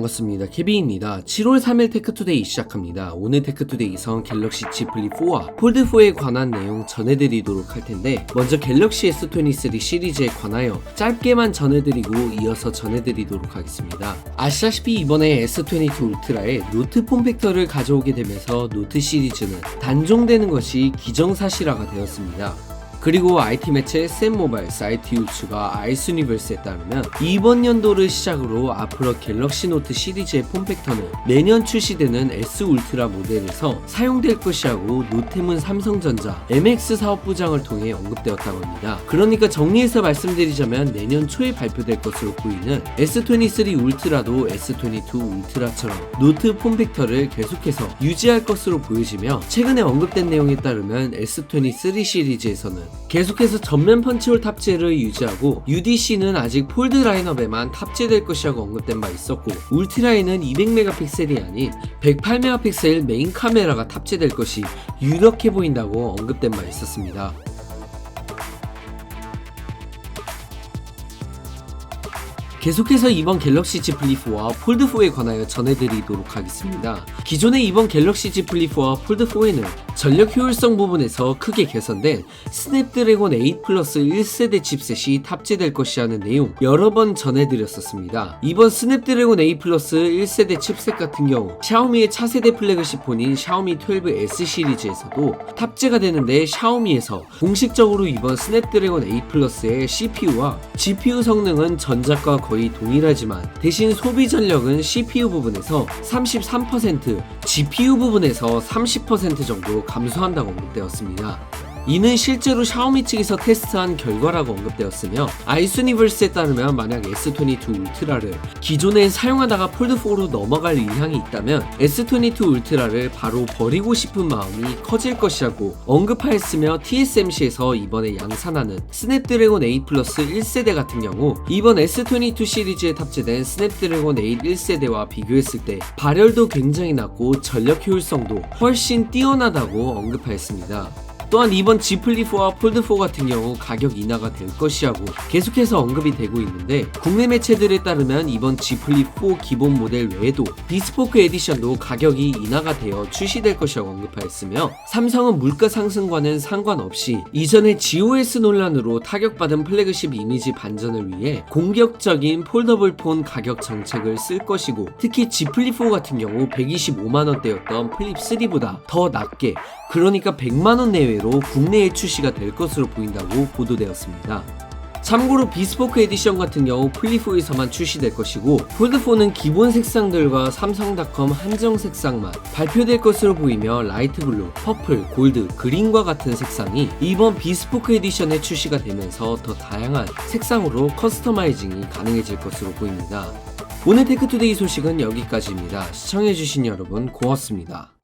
반갑습니다. 케빈입니다. 7월 3일 테크투데이 시작합니다. 오늘 테크투데이선 갤럭시 Z 플립4와 폴드4에 관한 내용 전해드리도록 할 텐데 먼저 갤럭시 S23 시리즈에 관하여 짧게만 전해드리고 이어서 전해드리도록 하겠습니다. 아시다시피 이번에 S22 울트라에 노트 폼팩터를 가져오게 되면서 노트 시리즈는 단종되는 것이 기정사실화가 되었습니다. 그리고 IT 매체 샘모바일 사이트 유츠가 아이스 유니버스에 따르면 이번 연도를 시작으로 앞으로 갤럭시 노트 시리즈의 폼팩터는 내년 출시되는 S 울트라 모델에서 사용될 것이라고 노템은 삼성전자 MX 사업부장을 통해 언급되었다고 합니다. 그러니까 정리해서 말씀드리자면 내년 초에 발표될 것으로 보이는 S23 울트라도 S22 울트라처럼 노트 폼팩터를 계속해서 유지할 것으로 보여지며 최근에 언급된 내용에 따르면 S23 시리즈에서는 계속해서 전면 펀치홀 탑재를 유지하고 UDC는 아직 폴드 라인업에만 탑재될 것이라고 언급된 바 있었고 울트라에는 200메가픽셀이 아닌 108메가픽셀 메인 카메라가 탑재될 것이 유력해 보인다고 언급된 바 있었습니다. 계속해서 이번 갤럭시 Z 플립4와 폴드4에 관하여 전해드리도록 하겠습니다. 기존의 이번 갤럭시 Z 플립4와 폴드4에는 전력 효율성 부분에서 크게 개선된 스냅드래곤 8 플러스 1세대 칩셋이 탑재될 것이라는 내용 여러 번 전해드렸었습니다. 이번 스냅드래곤 8 플러스 1세대 칩셋 같은 경우 샤오미의 차세대 플래그십 폰인 샤오미 12S 시리즈에서도 탑재가 되는데 샤오미에서 공식적으로 이번 스냅드래곤 8 플러스의 CPU와 GPU 성능은 전작과 거의 동일하지만 대신 소비 전력은 CPU 부분에서 33%, GPU 부분에서 30% 정도 감소한다고 언급되었습니다. 이는 실제로 샤오미 측에서 테스트한 결과라고 언급되었으며 아이스니버스에 따르면 만약 S22 울트라를 기존에 사용하다가 폴드4로 넘어갈 의향이 있다면 S22 울트라를 바로 버리고 싶은 마음이 커질 것이라고 언급하였으며 TSMC에서 이번에 양산하는 스냅드래곤 8 플러스 1세대 같은 경우 이번 S22 시리즈에 탑재된 스냅드래곤 8 1세대와 비교했을 때 발열도 굉장히 낮고 전력 효율성도 훨씬 뛰어나다고 언급하였습니다. 또한 이번 G 플립4와 폴드4 같은 경우 가격 인하가 될 것이라고 계속해서 언급이 되고 있는데 국내 매체들에 따르면 이번 G 플립4 기본 모델 외에도 비스포크 에디션도 가격이 인하가 되어 출시될 것이라고 언급하였으며 삼성은 물가 상승과는 상관없이 이전의 GOS 논란으로 타격받은 플래그십 이미지 반전을 위해 공격적인 폴더블 폰 가격 정책을 쓸 것이고 특히 G 플립4 같은 경우 125만원대였던 플립3보다 더 낮게 그러니까 100만원 내외 로 국내에 출시가 될 것으로 보인다고 보도되었습니다. 참고로 비스포크 에디션 같은 경우 플립4에서만 출시될 것이고 폴드4는 기본 색상들과 삼성닷컴 한정 색상만 발표될 것으로 보이며 라이트 블루, 퍼플, 골드, 그린과 같은 색상이 이번 비스포크 에디션에 출시가 되면서 더 다양한 색상으로 커스터마이징이 가능해질 것으로 보입니다. 오늘 테크투데이 소식은 여기까지입니다. 시청해주신 여러분 고맙습니다.